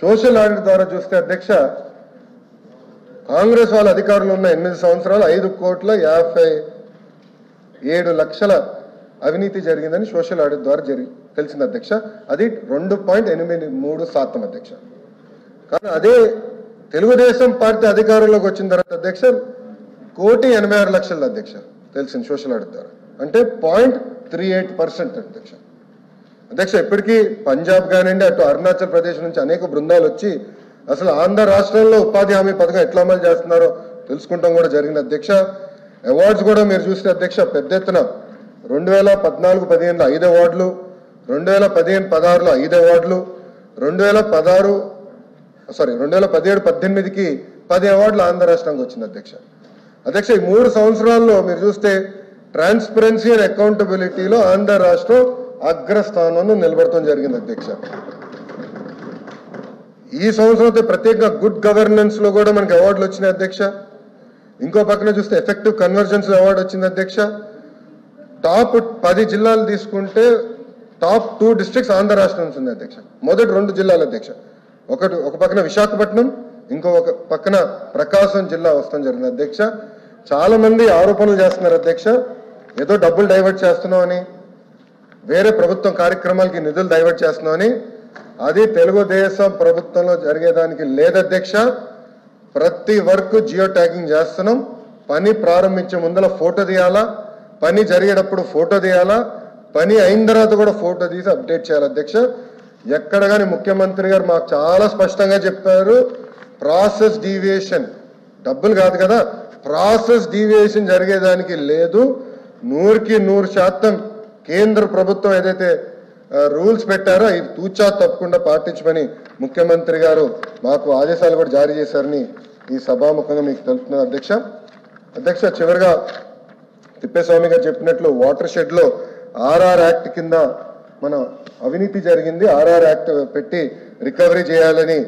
Social audit ద్వారా చూస్తే అధ్యక్ష కాంగ్రెస్ వాళ్ళ అధికారులు ఉన్న ఎనిమిది సంవత్సరాలు ఐదు కోట్ల యాభై ఏడు లక్షల అవినీతి జరిగిందని సోషల్ ఆడిట్ ద్వారా జరిగి తెలిసింది అధ్యక్ష. అది రెండు పాయింట్ ఎనిమిది మూడు శాతం అధ్యక్ష. కానీ అదే తెలుగుదేశం పార్టీ అధికారంలోకి వచ్చిన తర్వాత అధ్యక్ష కోటి ఎనభై ఆరు లక్షల అధ్యక్ష తెలిసింది సోషల్ ఆడిట్ ద్వారా. అంటే పాయింట్ త్రీ ఎయిట్ పర్సెంట్ అధ్యక్ష. అధ్యక్ష ఇప్పటికీ పంజాబ్ కానివ్వండి అటు అరుణాచల్ ప్రదేశ్ నుంచి అనేక బృందాలు వచ్చి అసలు ఆంధ్ర రాష్ట్రంలో ఉపాధి హామీ పథకం ఎట్లా అమలు చేస్తున్నారో తెలుసుకుంటాం కూడా జరిగింది. అధ్యక్ష అవార్డ్స్ కూడా మీరు చూస్తే అధ్యక్ష పెద్ద ఎత్తున రెండు వేల పద్నాలుగు పదిహేనులో ఐదు అవార్డులు రెండు వేల పదిహేను పదహారులో ఐదు అవార్డులు రెండు వేల పదహారు సారీ రెండు వేల పదిహేడు పద్దెనిమిదికి పది అవార్డులు ఆంధ్ర రాష్ట్రానికి వచ్చింది అధ్యక్ష. అధ్యక్ష ఈ మూడు సంవత్సరాల్లో మీరు చూస్తే ట్రాన్స్పరెన్సీ అండ్ అకౌంటబిలిటీలో ఆంధ్ర రాష్ట్రం అగ్రస్థానంలో నిలబడటం జరిగింది అధ్యక్ష. ఈ సంవత్సరం అయితే ప్రత్యేకంగా గుడ్ గవర్నెన్స్లో కూడా మనకి అవార్డులు వచ్చినాయి అధ్యక్ష. ఇంకో పక్కన చూస్తే ఎఫెక్టివ్ కన్వర్జెన్స్ అవార్డు వచ్చింది అధ్యక్ష. టాప్ పది జిల్లాలు తీసుకుంటే టాప్ టూ డిస్ట్రిక్ట్స్ ఆంధ్ర రాష్ట్రం నుంచి ఉంది అధ్యక్ష. మొదటి రెండు జిల్లాలు అధ్యక్ష. ఒకటి ఒక పక్కన విశాఖపట్నం ఇంకో ఒక పక్కన ప్రకాశం జిల్లా వస్తాం జరిగింది అధ్యక్ష. చాలా మంది ఆరోపణలు చేస్తున్నారు అధ్యక్ష. ఏదో డబ్బులు డైవర్ట్ చేస్తున్నాం అని వేరే ప్రభుత్వం కార్యక్రమాలకి నిధులు డైవర్ట్ చేస్తున్నామని అది తెలుగుదేశం ప్రభుత్వంలో జరిగేదానికి లేదధ్యక్ష ప్రతి వర్క్ జియో ట్యాగింగ్ చేస్తున్నాం. పని ప్రారంభించే ముందర ఫోటో తీయాలా? పని జరిగేటప్పుడు ఫోటో తీయాలా? పని అయిన తర్వాత కూడా ఫోటో తీసి అప్డేట్ చేయాలి అధ్యక్ష? ఎక్కడ కానీ ముఖ్యమంత్రి గారు మాకు చాలా స్పష్టంగా చెప్పారు ప్రాసెస్ డీవియేషన్ డబ్బులు కాదు కదా ప్రాసెస్ డీవియేషన్ జరిగేదానికి లేదు. నూరుకి నూరు శాతం కేంద్ర ప్రభుత్వం ఏదైతే రూల్స్ పెట్టారో ఇది తూచా తప్పకుండా పాటించమని ముఖ్యమంత్రి గారు మాకు ఆదేశాలు కూడా జారీ చేశారని ఈ సభాముఖంగా మీకు తెలుపుతున్నారు అధ్యక్ష. అధ్యక్ష చివరిగా తిప్పేస్వామి గారు చెప్పినట్లు వాటర్ షెడ్లో ఆర్ఆర్ యాక్ట్ కింద మన అవినీతి జరిగింది. ఆర్ఆర్ యాక్ట్ పెట్టి రికవరీ చేయాలని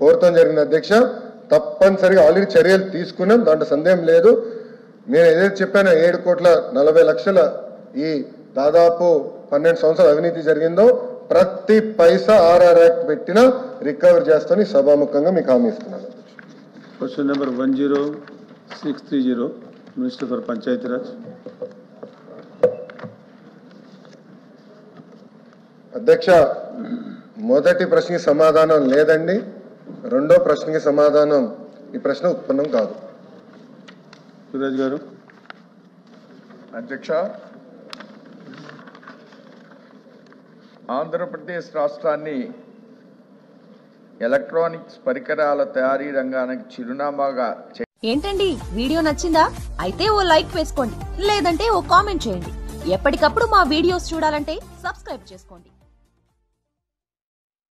కోరటం జరిగింది అధ్యక్ష. తప్పనిసరిగా ఆల్రెడీ చర్యలు తీసుకున్నాం. దాంట్లో సందేహం లేదు. నేను ఏదైతే చెప్పానో? ఏడు కోట్ల నలభై లక్షల ఈ దాదాపు పన్నెండు సంవత్సరాలు అవినీతి జరిగిందో ప్రతి పైసా ఆర్ఆర్ యాక్ట్ పెట్టినా రికవర్ చేస్తానని సభాముఖంగా మీకు హామీ ఇస్తున్నాను. Number one zero six three zero, Minister for Panchayati Raj. అధ్యక్ష మొదటి ప్రశ్నకి సమాధానం లేదండి. రెండో ప్రశ్నకి సమాధానం ఈ ప్రశ్న ఉత్పన్నం కాదు. Suraj Garu. అధ్యక్ష. ఆంధ్రప్రదేశ్ రాష్ట్రాన్ని ఎలక్ట్రానిక్స్ పరికరాల తయారీ రంగానికి చిరునామాగా చే- ఏంటండి? వీడియో నచ్చిందా? అయితే ఓ లైక్ వేసుకోండి. లేదంటే ఓ కామెంట్ చేయండి. ఎప్పటికప్పుడు మా వీడియోస్ చూడాలంటే సబ్స్క్రైబ్ చేసుకోండి.